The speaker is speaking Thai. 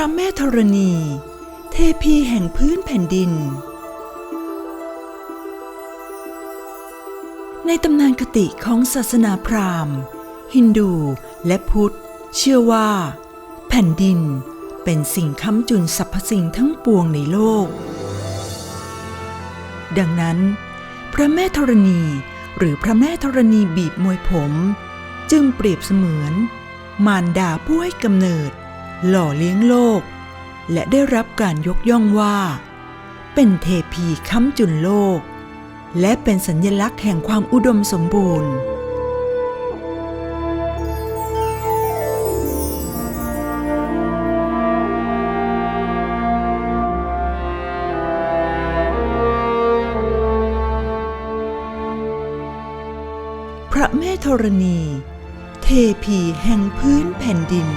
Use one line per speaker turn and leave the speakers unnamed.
ระแม่ธรณี เทพีแห่งพื้นแผ่นดิน ในตำนานคติของศาสนาพราหมณ์ ฮินดูและพุทธ เชื่อว่า แผ่นดินเป็นสิ่งค้ำจุนสรรพสิ่งทั้งปวงในโลก ดังนั้น พระแม่ธรณีหรือพระแม่ธรณีบีบมวยผม จึงเปรียบเสมือน มารดาผู้ให้กำเนิด หล่อเลี้ยงโลก และได้รับการยกย่องว่า เป็นเทพีค้ำจุนโลก และเป็นสัญลักษณ์แห่งความอุดมสมบูรณ์พระแม่ธรณี เทพีแห่งพื้นแผ่นดิน